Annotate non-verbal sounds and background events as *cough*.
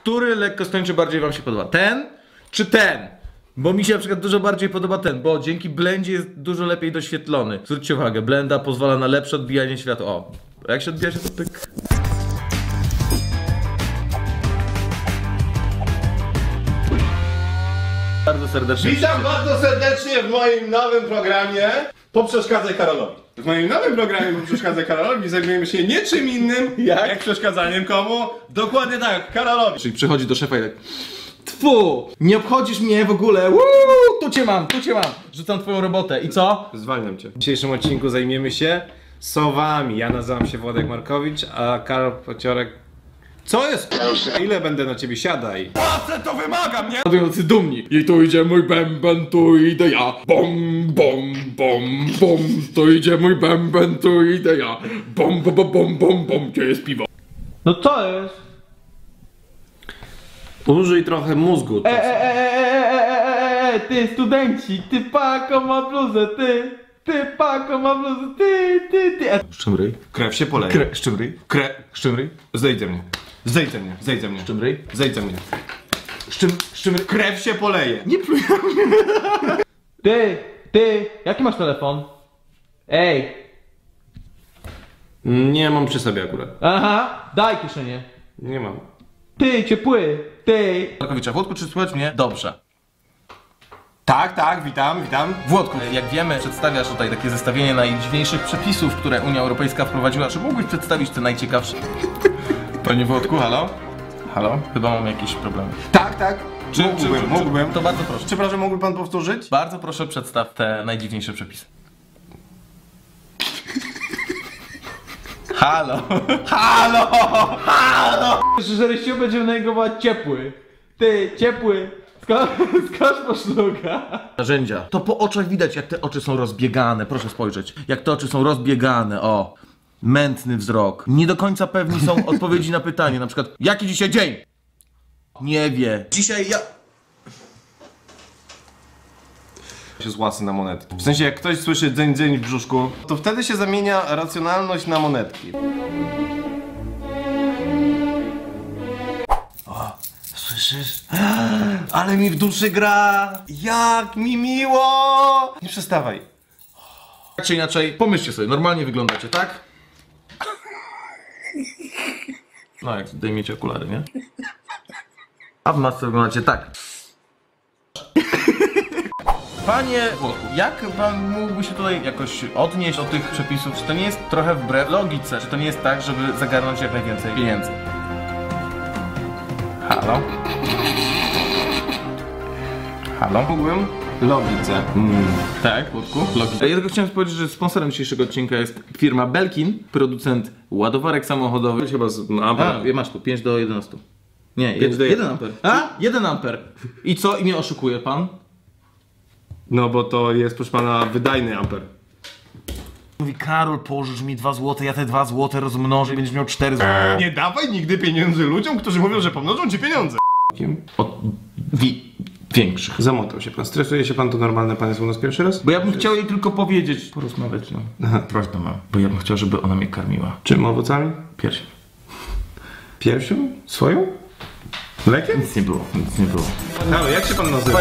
Który lekko skończy bardziej wam się podoba? Ten czy ten? Bo mi się na przykład dużo bardziej podoba ten, bo dzięki blendzie jest dużo lepiej doświetlony. Zwróćcie uwagę, blenda pozwala na lepsze odbijanie światła. O, a jak się odbija się to pyk. Bardzo serdecznie. Witam bardzo serdecznie w moim nowym programie Poprzeszkadzaj Karolowi. W moim nowym programie Poprzeszkadzaj Karolowi zajmujemy się niczym innym Jak? jak przeszkadzaniem komu? Dokładnie tak, Karolowi. Czyli przychodzi do szefa i tak Tfu, nie obchodzisz mnie w ogóle, Woo, tu cię mam, tu cię mam, rzucam twoją robotę i co? Zwalniam cię. W dzisiejszym odcinku zajmiemy się sowami. Ja nazywam się Władek Markowicz, a Karol Pociorek... Co jest? Ile będę na ciebie? Siadaj. Facet to wymagam, nie? Tacy dumni. I tu idzie mój bęben, tu idę ja. Bom, bom, bom, bom. Tu idzie mój bęben, tu idę ja. Bom, bom, bom, bom, bom, bom. Gdzie jest piwo? No co jest? Użyj trochę mózgu. E, e, e, e, e, e, e, e, ty studenci, ty pako ma bluzę, ty, ty pako ma bluzę, ty, ty, ty. E, Szczymryj. Krew się poleje. Kre, szczymryj. Kre... Szczymryj. Zejdź ze mnie. Zejdź ze mnie, zejdź ze mnie. Szczymryj. Zejdź ze mnie. Szczym, szczymryj. Krew się poleje. Nie pluj. ty, ty, jaki masz telefon? Ej, Nie mam przy sobie akurat. aha, daj kieszenie. Nie mam. Ty, ciepły, ty. Markowicza, Włodku, czy słychać mnie? Dobrze. Tak, tak, witam, witam. Włodku, jak wiemy, przedstawiasz tutaj takie zestawienie najdziwniejszych przepisów, które Unia Europejska wprowadziła. Czy mógłbyś przedstawić te najciekawsze? Panie Włodku, halo? Halo? Chyba mam jakieś problemy. Tak, tak. Czy, mógłbym, mógłbym. To bardzo proszę. Przepraszam, mógłby pan powtórzyć? Bardzo proszę przedstaw te najdziwniejsze przepisy. Halo! Halo! Że ryściu będziemy negować ciepły. Ty, ciepły. Skocz po szluga. Narzędzia. To po oczach widać, jak te oczy są rozbiegane. Proszę spojrzeć. Jak te oczy są rozbiegane, o. Mętny wzrok. Nie do końca pewni są *laughs* odpowiedzi na pytanie. Na przykład, jaki dzisiaj dzień? Nie wie. Dzisiaj ja... się złasy na monetki. W sensie jak ktoś słyszy dzeń dzeń w brzuszku, to wtedy się zamienia racjonalność na monetki. Słyszysz? *gasps* Ale mi w duszy gra! Jak mi miło! Nie przestawaj. Tak czy inaczej, pomyślcie sobie, normalnie wyglądacie, tak? No, jak zdejmiecie okulary, nie? A w masce wyglądacie tak. Panie jak pan mógłby się tutaj jakoś odnieść do tych przepisów? Czy to nie jest trochę wbrew logice? Czy to nie jest tak, żeby zagarnąć jak najwięcej pieniędzy? Halo? Halo? Mógłbym? Logice. Mm. Tak, Włodku? Logika. Ja tylko chciałem powiedzieć, że sponsorem dzisiejszego odcinka jest firma Belkin, producent ładowarek samochodowych. Chyba z no, amper. A, masz tu 5 do 11. Nie, 5 do 1 amper. A? 1 amper. I co? I mnie oszukuje pan? No bo to jest proszę pana wydajny amper. Mówi Karol, pożycz mi 2 złote, ja te 2 złote rozmnożę i będziesz miał 4 złote. Nie dawaj nigdy pieniędzy ludziom, którzy mówią, że pomnożą ci pieniądze. Od wi- większych. Zamotał się pan. Stresuje się pan, to normalne, pan jest u nas pierwszy raz? Bo ja bym chciał jej tylko powiedzieć, porozmawiać z nią. Prośbę mam, bo ja bym chciał, żeby ona mnie karmiła. Czym? Owocami? Piersi. Piersią? Swoją? Mlekiem? Nic nie było, nic nie było. Halo, jak się pan nazywa?